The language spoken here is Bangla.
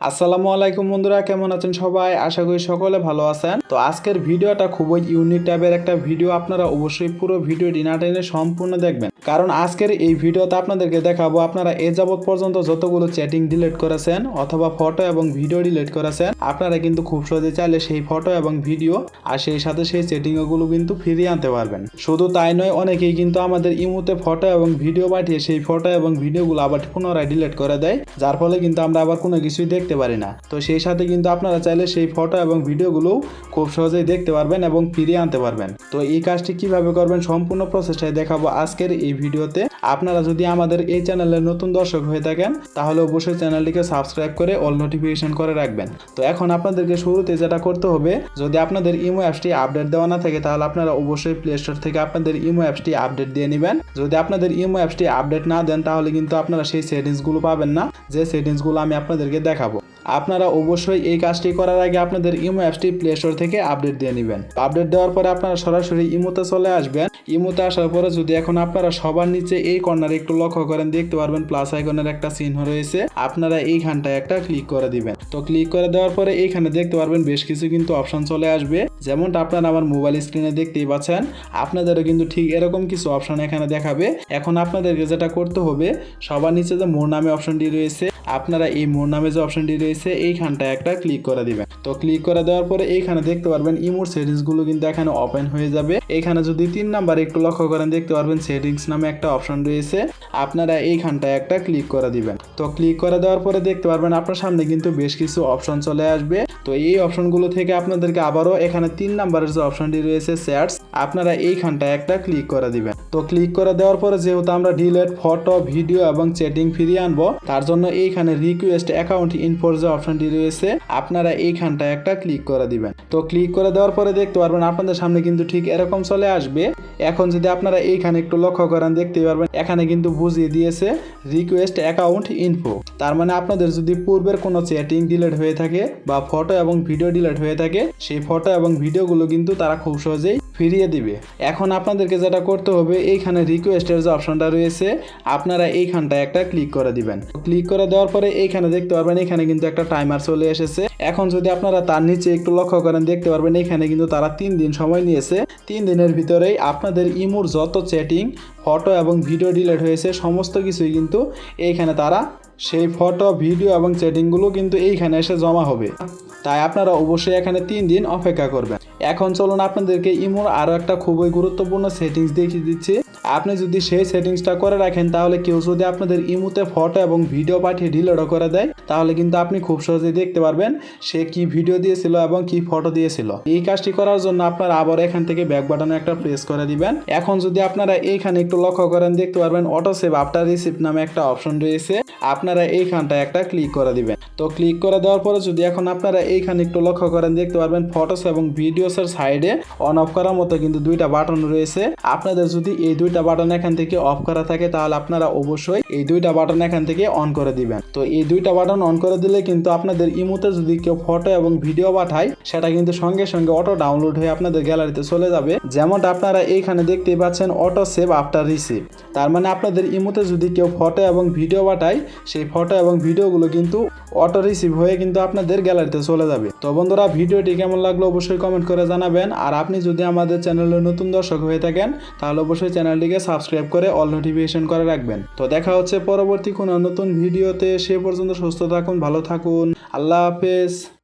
আসসালামু আলাইকুম বন্ধুরা, কেমন আছেন সবাই? আশা করি সকলে ভালো আছেন। তো আজকের ভিডিওটা খুবই ইউনিক টাইপের একটা ভিডিও, আপনারা অবশ্যই পুরো ভিডিও না টেনে সম্পূর্ণ দেখবেন। কারণ আজকের এই ভিডিওতে আপনাদেরকে দেখাবো আপনারা এ যাবৎ পর্যন্ত যতগুলো চ্যাটিং ডিলিট করেছেন অথবা ফটো এবং ভিডিও ডিলিট করেছেন, আপনারা কিন্তু খুব সহজে চাইলে সেই ফটো এবং ভিডিও আর সেই সাথে সেই সেটিংগুলো কিন্তু ফিরিয়ে আনতে পারবেন। শুধু তাই নয়, অনেকেই কিন্তু আমাদের ইমুতে ফটো এবং ভিডিও পাঠিয়ে সেই ফটো এবং ভিডিওগুলো আবার পুনরায় ডিলিট করে দেয়, যার ফলে কিন্তু আমরা আবার কোনো কিছুই দেখতে পারি না। তো সেই সাথে কিন্তু আপনারা চাইলে সেই ফটো এবং ভিডিওগুলো খুব সহজেই দেখতে পারবেন এবং ফিরিয়ে আনতে পারবেন। তো এই কাজটি কীভাবে করবেন সম্পূর্ণ প্রসেসটাই দেখাবো আজকের এই ভিডিওতে। আপনারা যদি আমাদের এই চ্যানেলের নতুন দর্শক হয়ে থাকেন, তাহলে অবশ্যই চ্যানেলটিকে সাবস্ক্রাইব করে অল নোটিফিকেশন করে রাখবেন। তো এখন আপনাদেরকে শুরুতে যেটা করতে হবে, যদি আপনাদের ইমো অ্যাপসটি আপডেট দেওয়া না থাকে, তাহলে আপনারা অবশ্যই প্লে স্টোর থেকে আপনাদের ইমো অ্যাপসটি আপডেট দিয়ে নেবেন। যদি আপনাদের ইমো অ্যাপসটি আপডেট না দেন, তাহলে কিন্তু আপনারা সেই সেটিংসগুলো পাবেন না। যে সেটিংসগুলো আমি আপনাদেরকে দেখাবো। আপনারা অবশ্যই এই কাজটি করার আগে আপনাদের ইমো অ্যাপসটি প্লে স্টোর থেকে আপডেট দিয়ে নেবেন। আপডেট দেওয়ার পরে আপনারা সরাসরি ইমোতে চলে আসবেন। ইমোতে আসার পরে যদি এখন আপনারা সবার নিচে এই কর্নারে একটু লক্ষ্য করেন, দেখতে পারবেন প্লাস আইকনের একটা চিহ্ন রয়েছে। আপনারা এইখানটায় একটা ক্লিক করে দিবেন। তো ক্লিক করে দেওয়ার পরে এইখানে দেখতে পারবেন বেশ কিছু কিন্তু অপশন চলে আসবে। যেমনটা আপনারা আমার মোবাইল স্ক্রিনে দেখতেই পাচ্ছেন, আপনাদেরও কিন্তু ঠিক এরকম কিছু অপশন এখানে দেখাবে। এখন আপনাদেরকে যেটা করতে হবে, সবার নিচে যে মোর নামে অপশনটি রয়েছে, আপনারা এই মোর নামে যে অপশনটি রয়েছে এইখানটায় একটা ক্লিক করে দিবেন। তো ক্লিক করে দেওয়ার পরে এইখানে দেখতে পারবেন ইমোর সেটিংসগুলো কিন্তু এখানে ওপেন হয়ে যাবে। এখানে যদি তিন নাম্বার একটু লক্ষ্য করেন, দেখতে পারবেন সেটিংস নামে একটা অপশন রয়েছে। আপনারা এইখানটা একটা ক্লিক করে দিবেন। তো ক্লিক করে দেওয়ার পরে দেখতে পারবেন আপনার সামনে কিন্তু বেশ কিছু অপশন চলে আসবে। তো এই অপশনগুলো থেকে আপনাদেরকে আবারও এখানে তিন নাম্বারের যে অপশনটি রয়েছে শেয়ারস আপনারা এইখানটায় একটা ক্লিক করে দিবেন। তো ক্লিক করে দেওয়ার পরে যেহেতু আমরা ডিলেট ফটো ভিডিও এবং চ্যাটিং ফিরিয়ে আনব, তার জন্য এইখানে রিকোয়েস্ট অ্যাকাউন্ট ইনফোর যে অপশনটি রয়েছে, আপনারা এইখানটায় একটা ক্লিক করে দিবেন। তো ক্লিক করে দেওয়ার পরে দেখতে পারবেন আপনাদের সামনে কিন্তু ঠিক এরকম চলে আসবে। এখন যদি আপনারা এইখানে একটু লক্ষ্য করেন দেখতে পারবেন এখানে কিন্তু বুঝিয়ে দিয়েছে রিকোয়েস্ট অ্যাকাউন্ট ইনফো তার মানে আপনাদের যদি পূর্বের কোনো চ্যাটিং ডিলেট হয়ে থাকে বা ফটো এবং ভিডিও ডিলেট হয়ে থাকে, সেই ফটো এবং ভিডিওগুলো কিন্তু তারা খুব সহজেই ফিরিয়ে দিবে। এখন আপনাদেরকে যেটা করতে হবে, এইখানে রিকোয়েস্টের যে অপশনটা রয়েছে। আপনারা এইখানটায় একটা ক্লিক করে দিবেন। ক্লিক করে দেওয়ার পরে এইখানে দেখতে পারবেন, এখানে কিন্তু একটা টাইমার চলে এসেছে। এখন যদি আপনারা তার নিচে একটু লক্ষ্য করেন, দেখতে পারবেন এখানে কিন্তু তারা তিন দিন সময় নিয়েছে। তিন দিনের ভিতরেই আপনাদের ইমুর যত চ্যাটিং ফটো এবং ভিডিও ডিলেট হয়েছে, সমস্ত কিছুই কিন্তু এইখানে তারা সেই ফটো, ভিডিও এবং চ্যাটিংগুলো কিন্তু এইখানে এসে জমা হবে। তাই আপনারা অবশ্যই এখানে তিন দিন অপেক্ষা করবেন। এখন চলুন আপনাদেরকে ইমোর আরও একটা খুবই গুরুত্বপূর্ণ সেটিংস দেখিয়ে দিচ্ছি। আপনি যদি সেই সেটিংসটা করে রাখেন, তাহলে কেউ যদি আপনাদের ইমুতে ফটো এবং ভিডিও পাঠিয়ে ডিলিটও করে দেয়, তাহলে কিন্তু আপনি খুব সহজেই দেখতে পারবেন সে কি ভিডিও দিয়েছিল এবং কি ফটো দিয়েছিল। এই কাজটি করার জন্য আপনারা আবার এখান থেকে ব্যাক বাটনে একটা প্রেস করে দিবেন। এখন যদি আপনারা এইখানে একটু লক্ষ্য করেন, দেখতে পারবেন অটো সেভ আফটার রিসিপ্ট নামে একটা অপশন রয়েছে। আপনারা এইখানটায় একটা ক্লিক করে দিবেন। তো ক্লিক করে দেওয়ার পরে যদি এখন আপনারা এইখানে একটু লক্ষ্য করেন, দেখতে পারবেন ফটোস এবং ভিডিওসের সাইডে অন অফ করার মতো কিন্তু দুইটা বাটন রয়েছে। আপনাদের যদি এই দুইটা বাটন এখান থেকে অফ করা থাকে, তাহলে আপনারা অবশ্যই এই দুইটা বাটন এখান থেকে অন করে দিবেন। তো এই দুইটা বাটন অন করে দিলে কিন্তু আপনাদের ইমোতে যদি কেউ ফটো এবং ভিডিও পাঠায়, সেটা কিন্তু সঙ্গে সঙ্গে অটো ডাউনলোড হয়ে আপনাদের গ্যালারিতে চলে যাবে। যেমনটা আপনারা এইখানে দেখতেই পাচ্ছেন অটো সেভ আফটার রিসিভ তার মানে আপনাদের ইমোতে যদি কেউ ফটো এবং ভিডিও পাঠায়, সেই ফটো এবং ভিডিওগুলো কিন্তু অটো রিসিভ হয়ে কিন্তু আপনাদের গ্যালারিতে চলে যাবে। তো বন্ধুরা, ভিডিওটি কেমন লাগল অবশ্যই কমেন্ট করে জানাবেন। আর আপনি যদি আমাদের চ্যানেলে নতুন দর্শক হয়ে থাকেন, তাহলে অবশ্যই চ্যানেলটিকে সাবস্ক্রাইব করে অল নোটিফিকেশন করে রাখবেন। তো দেখা হচ্ছে পরবর্তী কোনো নতুন ভিডিওতে, সে পর্যন্ত সুস্থ থাকুন, ভালো থাকুন। আল্লাহ হাফেজ।